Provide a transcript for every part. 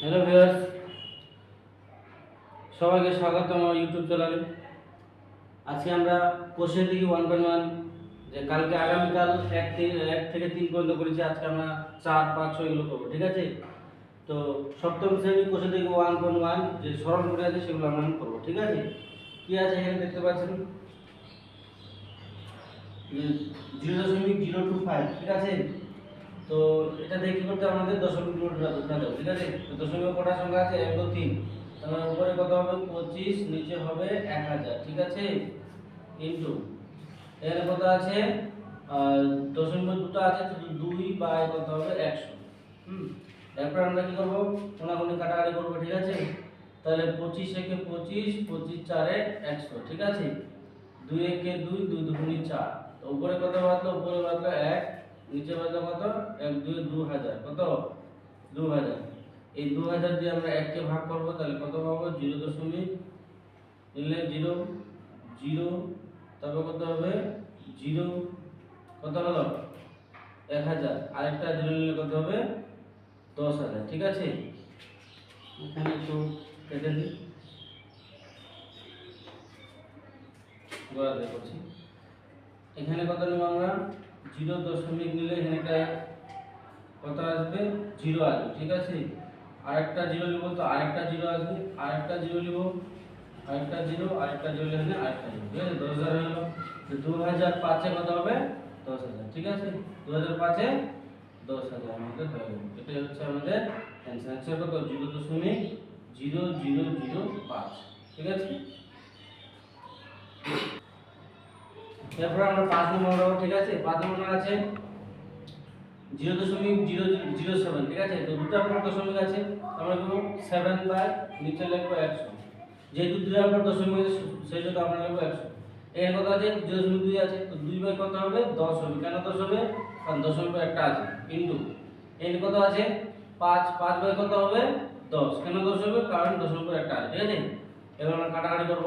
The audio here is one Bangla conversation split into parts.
হ্যালো ভিউয়ার্স, সবাইকে স্বাগত আমার ইউটিউব চ্যানেলে। আজকে আমরা কোষের দিকে ওয়ান পয়েন্ট ওয়ান যে কালকে আগামীকাল এক এক থেকে তিন পর্যন্ত করেছি, আজকে আমরা চার, পাঁচ, ছয় এগুলো করব, ঠিক আছে? তো সপ্তম শ্রেণি কোষের দিকে ওয়ান পয়েন্ট ওয়ান যে সরল করে আছে, সেগুলো আমরা করব, ঠিক আছে? কি আছে এখানে দেখতে পাচ্ছেন? জিরো দশমিক জিরো টু ফাইভ ঠিক আছে? তো এটা দিয়ে কি করতে আমাদের দশমিক নোট উঠাতে হবে, ঠিক আছে? তো দশমিক কটা সংখ্যা আছে? এক, দু, তিন। তাহলে উপরে কত হবে? পঁচিশ, নিচে হবে এক হাজার, ঠিক আছে? ইন্টু। এখানে কত আছে? দশমিক দুটো আছে দুই বাই কত হবে? একশো। হুম? আমরা কি করব? কোনাগুনি কাটাকাটি করব, ঠিক আছে? তাহলে পঁচিশ একে পঁচিশ পঁচিশ চারে একশো, ঠিক আছে? দুই একে দুই দুই দুগুনি চার। তো উপরে কত বাঁধলো? উপরে বাঁধলো এক। নিচে বাঁধলো কত? এক, দুই, দু হাজার। কত? দু হাজার। এই দু হাজার দিয়ে আমরা এককে ভাগ করব, তাহলে কত পাবো? জিরো দশমিক, নিলে জিরো জিরো, তারপর কত হবে? জিরো। কত হলো? এক হাজার। আরেকটা জিরো নিলে কত হবে? দশ হাজার। ঠিক আছে? এখানে একটু কেটে দিই। করছি। এখানে কত নেব আমরা? জিরো দশমিক নিলে এখানে কত আসবে? জিরো আসবে, ঠিক আছে? আরেকটা জিরো নিব তো আরেকটা জিরো আসবে, আরেকটা জিরো নিব, আরেকটা জিরো আরেকটা জিরো এখানে আরেকটা জিরো, ঠিক আছে? দশ হাজার হলো দু হাজার পাঁচে কত হবে? দশ হাজার, ঠিক আছে? দু হাজার পাঁচে দশ হাজার আমাদের হয়ে গেল। এটাই হচ্ছে আমাদের অ্যান্সার অ্যান্সার কত? জিরো দশমিক জিরো জিরো জিরো পাঁচ, ঠিক আছে? এরপর আমরা পাঁচ নম্বর ঠিক আছে? পাঁচ নম্বর আছে জিরো দশমিক জিরো জিরো সেভেন, ঠিক আছে? তো দুটো আপনার দশমিক আছে, আমরা লিখব সেভেন বাই নিচে লিখব একশো। যেহেতু দুই আপনার দশমিক আছে সেই জন্য আমরা লিখব একশো। এখানে কত আছে, জিরো দশমিক দুই আছে, তো দুই বাই কত হবে? দশ হবে। কেন দশ হবে? কারণ দশমিক একটা আছে কিন্তু এখানে কত আছে? পাঁচ পাঁচ বাই কত হবে? দশ। কেন দশ হবে? কারণ দশমিক একটা আছে, ঠিক আছে? এবার আমরা কাটাকাটি করব।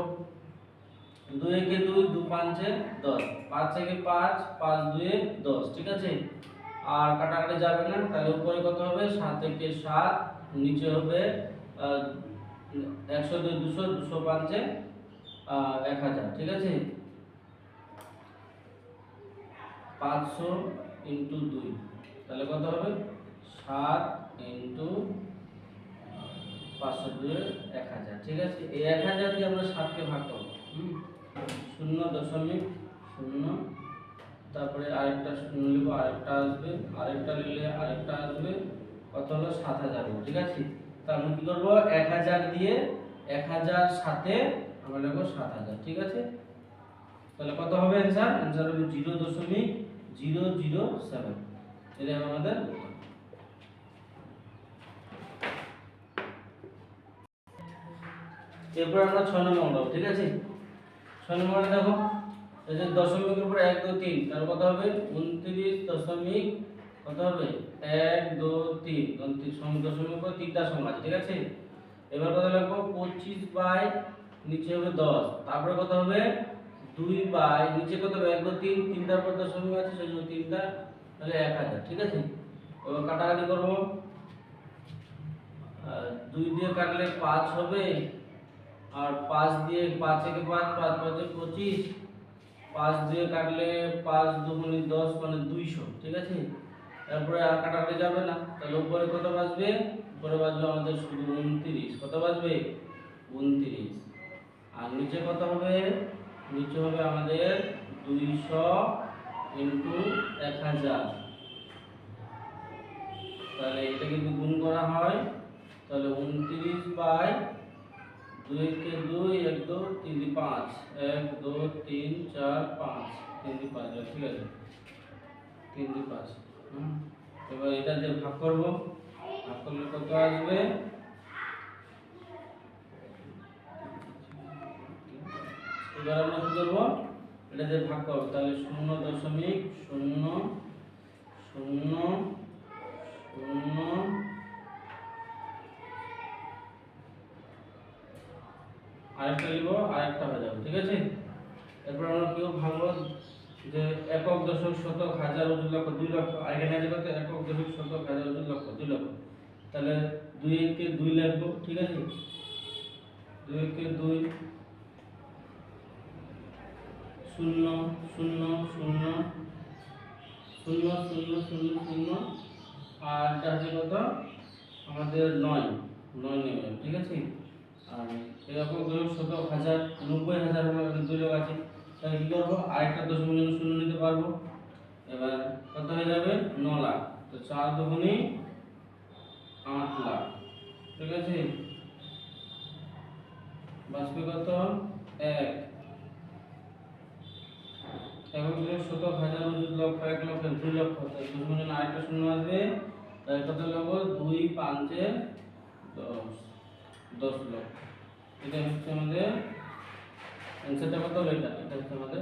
দুই একে দুই, দু পাঁচে দশ। পাঁচ থেকে পাঁচ পাঁচ দুয়ে দশ, ঠিক আছে? আর কাটাকাটি যাবে না, তাহলে উপরে কত হবে? সাত থেকে সাত, নিচে হবে একশো দুই, দুশো দুশো পাঁচে এক হাজার, ঠিক আছে? পাঁচশো ইন্টু দুই, তাহলে কত হবে? সাত ইন্টু পাঁচশো দুই এক হাজার, ঠিক আছে? এই এক হাজার দিয়ে আমরা সাতকে ভাগ করব, হুম? শূন্য দশমিক শূন্য, তারপরে আরেকটা শূন্য লিখব, আরেকটা আসবে, আরেকটা লিখলে আরেকটা আসবে, কত হলো? সাত হাজার ঠিক আছে? তা আমরা কি করব? এক হাজার দিয়ে এক হাজার সাথে আমরা লিখব সাত হাজার, ঠিক আছে? তাহলে কত হবে অ্যান্সার অ্যান্সার হবে জিরো দশমিক জিরো জিরো সেভেন। হবে আমাদের এরপর আমরা ছয় নম্বর ঠিক আছে? ছয় দেখো। যে দশমিকের উপর এক, দু, তিন তার কত হবে? উনত্রিশ দশমিক কত হবে? এক, দু, তিন। উনত্রিশ দশমিকের উপর তিনটা আছে, ঠিক আছে? এবার কত লাগবো? পঁচিশ বাই নিচে হবে দশ। তারপরে কত হবে? দুই বাই নিচে কত হবে? এক, দু, তিন। তিনটার পর দশমিক আছে, সেই জন্য তিনটা, তাহলে এক হাজার, ঠিক আছে? এবার কাটাকাটি করব। দুই দিয়ে কাটলে পাঁচ হবে। আর পাঁচ দিয়ে পাঁচ থেকে পাঁচ পাঁচ পাঁচে পঁচিশ, পাঁচ দিয়ে কাটলে পাঁচ দুগুণি দশ মানে দুইশো, ঠিক আছে? তারপরে আর কাটাতে যাবে না। তাহলে উপরে কত বাজবে? উপরে বাজবে আমাদের শুধু উনত্রিশ। কত বাজবে? উনত্রিশ। আর নিচে কত হবে? নিচে হবে আমাদের দুইশো ইন্টু এক হাজার। তাহলে এটা যদি গুণ করা হয়, তাহলে উনত্রিশ বাই দুই কে দুই, এক দু তিন পাঁচ। এক দু তিন, চার, পাঁচ। তিন পাঁচ ঠিক আছে। তিন পাঁচ। হুম। এবার এটা দিয়ে ভাগ করব। ভাগ করলে কত আসবে? এবার আমরা কি করব? এটা দিয়ে ভাগ করব। তাহলে শূন্য দশমিক শূন্য শূন্য শূন্য আরেকটা নিব আরেকটা হয়ে ঠিক আছে? এরপর আমরা কেউ ভাববো যে একক দশক শতক হাজার ওজন লক্ষ দুই লক্ষ এখানে আছে কত একক দশক শতক হাজার ওজন লক্ষ দুই লক্ষ। তাহলে দুই একে দুই লাগবো ঠিক আছে? দুই একে দুই শূন্য শূন্য শূন্য শূন্য শূন্য শূন্য শূন্য, আর এটা হচ্ছে কত? আমাদের নয় নয় নেবে ঠিক আছে? আর এরকম ধরো শত হাজার, নব্বই হাজার দুই লোক আছে। তাহলে কী করব? আরেকটা দশমিক জন্য শূন্য নিতে পারব। এবার কত হয়ে যাবে? ন লাখ। তো চার দুগুণে আট লাখ। ঠিক আছে? বাঁচবে কত এক। এখন শত হাজার লক্ষ, এক লক্ষ, দুই লক্ষ দশমিক জন্য আরেকটা শূন্য আসবে। তাহলে কত লাগবো দুই পাঁচে দশ। দশ লক্ষ এটা হচ্ছে আমাদের অ্যান্সারটা কত? হলো এটা এটা হচ্ছে আমাদের